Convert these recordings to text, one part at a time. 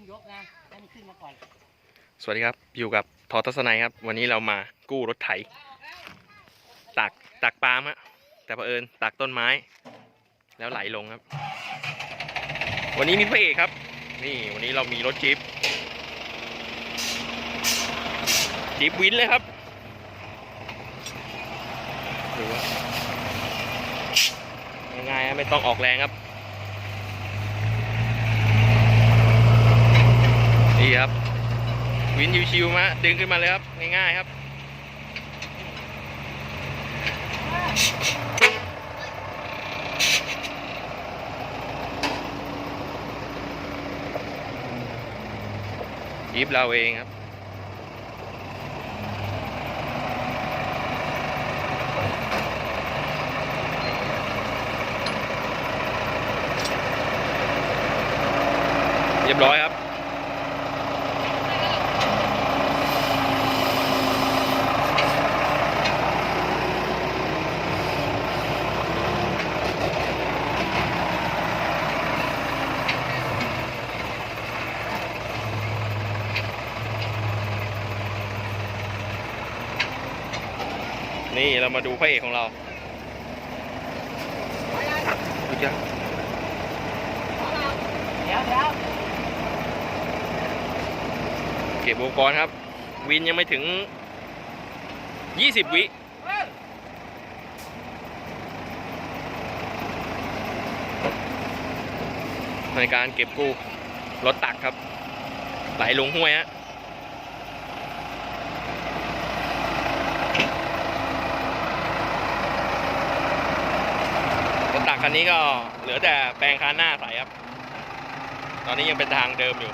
งยกนะให้มันขึ้นมาก่อนสวัสดีครับ อยู่กับทอทัศนัยครับ วันนี้เรามากู้รถไถตักตักปาล์มฮะแต่เผอิญตักต้นไม้ แล้วไหลลงครับ วันนี้มีพระเอกครับ นี่วันนี้เรามีรถจี๊ปจี๊ปวินเลยครับดูว่าง่ายๆฮะไม่ต้องออกแรงครับ นี่ครับ วิ นชิวๆมาดึงขึ้นมาเลยครับ ง่ายๆครับยิบเราเองครับเรียบร้อยครับ นี่เรามาดูพระเอกของเราดูจ้ะเดี๋ยวเดี๋ยวเก็บอุปกรณ์ครับ วินยังไม่ถึง 20 วิในการเก็บกู้รถตักครับ ไหลลงห้วยฮะ รถตัก คันนี้ก็เหลือแต่แปลงคันหน้าใสครับ ตอนนี้ยังเป็นทางเดิมอยู่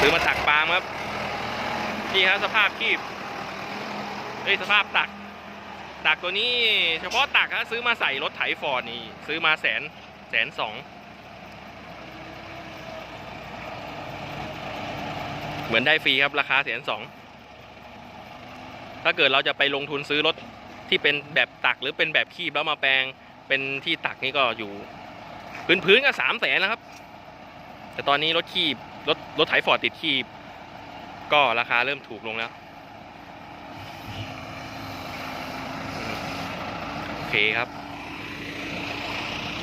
ซื้อมาตักปาล์มครับ นี่ครับสภาพคีบเอ้ยสภาพตัก ตักตัวนี้เฉพาะตักฮะซื้อมาใส่รถไถฟอร์ดนี่ ซื้อมาแสนแสนสอง เห มือนได้ฟรีครับราคาแสนสองถ้าเกิดเราจะไปลงทุนซื้อรถที่เป็นแบบตักหรือเป็นแบบคีบแล้วมาแปลงเป็นที่ตักนี่ก็อยู่ พื้นพื้นๆก็สามแสนแล้วครับ แต่ตอนนี้รถคีบรถรถไถฟอร์ดติดคีบ ก็ราคาเริ่มถูกลงแล้วโอเคครับ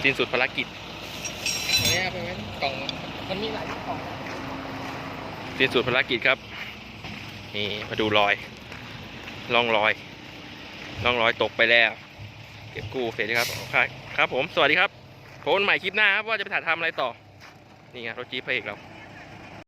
สิ้นสุดภารกิจอันนี้เป็นกล่องมันมีหลายกล่อง สิ้นสุดภารกิจครับ นี่มาดูรอยร่องรอยร่องรอยตกไปแล้ว เก็บกู้เสร็จแล้วครับครับครับผมสวัสดีครับพบกันใหม่คลิปหน้าครับว่าจะไปถ่ายทำอะไรต่อ นี่ไงรถจี๊ปพระเอกเรา